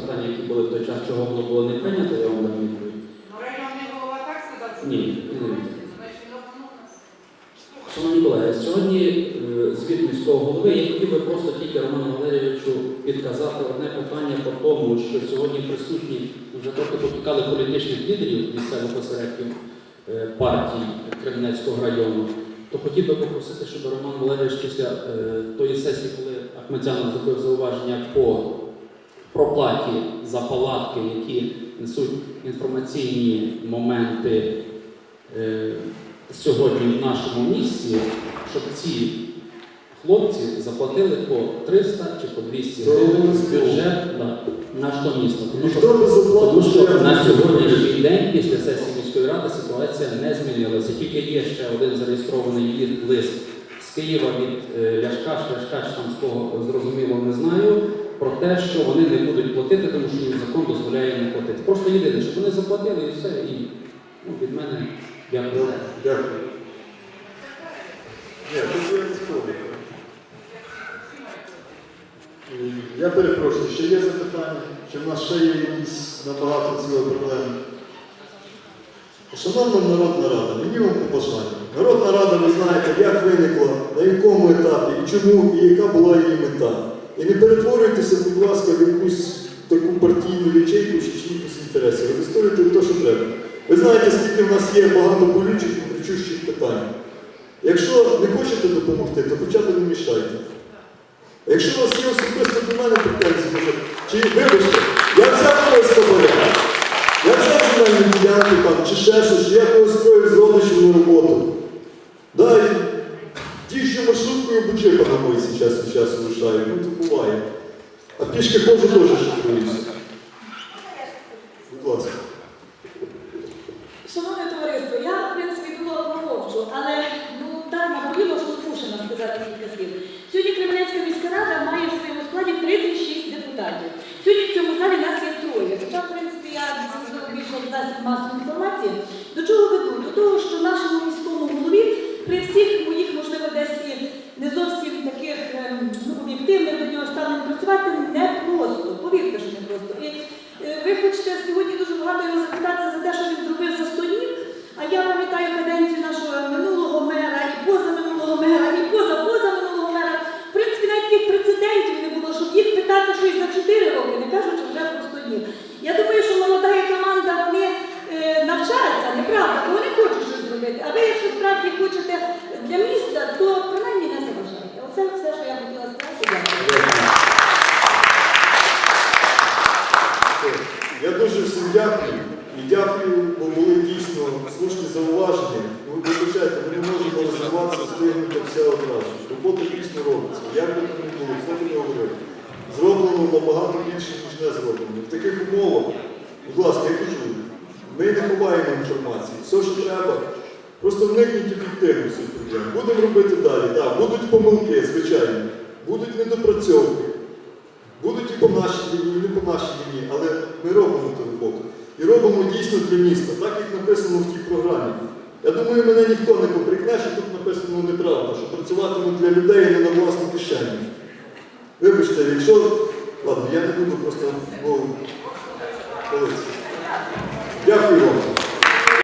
питання, які були в той час, чого воно було не прийнято, я вам дам відповідь. Ну, районний голова так сказав, Ні. Значить, він обманув нас. Шановні колеги, сьогодні е, звіт міського голови. Я хотів би просто тільки Роману Валерійовичу підказати одне питання по тому, що сьогодні присутні вже трохи потікали політичних лідерів місцевих осередків е, партій Кременецького району. То хотів би попросити, щоб Роман Валерійович після е, тої сесії, коли Ахметзянов зробив зауваження по проплаті за палатки, які несуть інформаційні моменти е, сьогодні в нашому місті, щоб ці хлопці заплатили по 300 чи по 200 гривень в обов'язково. бюджет да. Тому що, Ніхто тому що на сьогоднішній день після сесії міської ради ситуація не змінилася. Тільки є ще один зареєстрований лист з Києва від е, Ляшка, Ляшка там з кого зрозуміло те, що вони не будуть платити, тому що їм закон дозволяє не платити. Просто єдине, щоб вони заплатили і все. І ну, від мене дякую. Дякую. Я перепрошую, ще є запитання? Чи в нас ще є якісь набагато цілої проблеми? Шановна Народна Рада, мені вам побажання. Народна Рада, ви знаєте, як виникла, на якому етапі, і чому, і яка була її мета. І не перетворюйтеся, будь ласка, в якусь таку партійну ячейку чи чиїхось інтересів. Реєструйте те, що треба. Ви знаєте, скільки в нас є багато болючих і кричущих питань. Якщо не хочете допомогти, то хоча б не мішайте. Якщо у вас є особисто до мене претензії, може, чи вибачте, я взяв когось хабаря, я взяв земельні ділянки там, чи ще щось, чи я когось скоїв з родичів роботу. Да, ті, що маршруткою на мої час від часу лишаю, ну то буває. А пішки ходжу теж шифруюся. Будь ласка. Шановне товариство, я в принципі була промовчу, але ну так наболіло, що змушена сказати кілька слів. Сьогодні Кременецька міська рада має в своєму складі 36 депутатів. Сьогодні в цьому залі нас є троє. Хоча, в принципі, я більше засіб масової інформації. До чого веду? До того, що нашому міському голові при всіх моїх, можливо, десь і не зовсім таких ем, ну, об'єктивних до нього ставлень працювати не просто. Повірте, що не просто. Е, ви хочете сьогодні дуже багато його запитати за те, що він зробив за 100 днів. А я пам'ятаю каденцію нашого минулого мера, і позаминулого мера, і поза-позаминулого мера. В принципі, навіть таких прецедентів не було, щоб їх питати щось за 4 роки, не кажучи вже про 100 днів. Я думаю, що молода команда вони е, навчаються, неправда, бо вони хочуть щось зробити. А ви, якщо справді хочете для міста, то принаймні не заважайте. Оце все, що я хотіла сказати. Дякую. Я дуже всім дякую. І дякую, бо були дійсно слушні зауваження. Ви вибачайте, ми не можемо розвиватися, встигнути все одразу. Робота дійсно робиться. Як би не було, хто не говорив. Зроблено набагато більше, ніж не зроблено. В таких умовах, будь ласка, я кажу, ми не ховаємо інформації. Все, що треба, просто вникніть ефективно цих проблем. Будемо робити далі. Так, будуть помилки, звичайно, будуть недопрацьовки. Будуть і по нашій лінії, і не по нашій лінії, але ми робимо ту роботу. І робимо дійсно для міста, так як написано в тій програмі. Я думаю, мене ніхто не поприкне, що тут написано неправда, що працюватимуть для людей а не на власну кишеню. Вибачте, якщо... Ладно, я не буду просто... Бо...